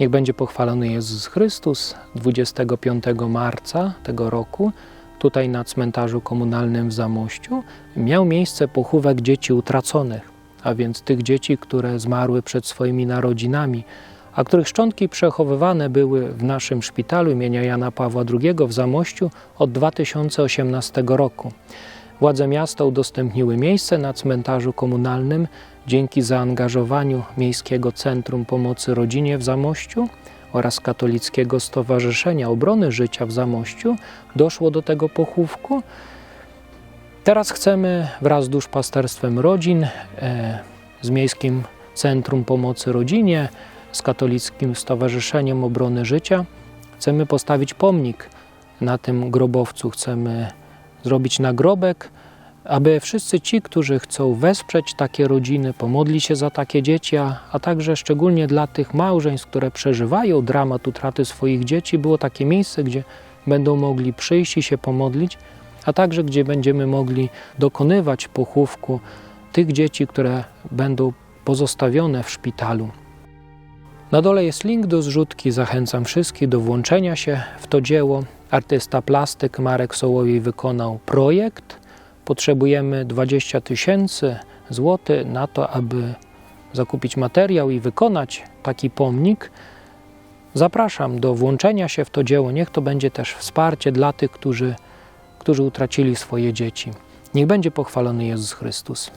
Niech będzie pochwalony Jezus Chrystus 25 marca tego roku. Tutaj na cmentarzu komunalnym w Zamościu miał miejsce pochówek dzieci utraconych, a więc tych dzieci, które zmarły przed swoimi narodzinami, a których szczątki przechowywane były w naszym szpitalu imienia Jana Pawła II w Zamościu od 2018 roku. Władze miasta udostępniły miejsce na cmentarzu komunalnym dzięki zaangażowaniu Miejskiego Centrum Pomocy Rodzinie w Zamościu oraz Katolickiego Stowarzyszenia Obrony Życia w Zamościu doszło do tego pochówku. Teraz chcemy wraz z duszpasterstwem rodzin, e, z Miejskim Centrum Pomocy Rodzinie, z Katolickim Stowarzyszeniem Obrony Życia, chcemy postawić pomnik na tym grobowcu. Chcemy zrobić nagrobek, aby wszyscy ci, którzy chcą wesprzeć takie rodziny, pomodlić się za takie dzieci, a, a także szczególnie dla tych małżeństw, które przeżywają dramat utraty swoich dzieci, było takie miejsce, gdzie będą mogli przyjść i się pomodlić, a także gdzie będziemy mogli dokonywać pochówku tych dzieci, które będą pozostawione w szpitalu. Na dole jest link do zrzutki. Zachęcam wszystkich do włączenia się w to dzieło. Artysta plastyk Marek Sołowiej wykonał projekt. Potrzebujemy 20 tysięcy złotych na to, aby zakupić materiał i wykonać taki pomnik. Zapraszam do włączenia się w to dzieło. Niech to będzie też wsparcie dla tych, którzy, którzy utracili swoje dzieci. Niech będzie pochwalony Jezus Chrystus.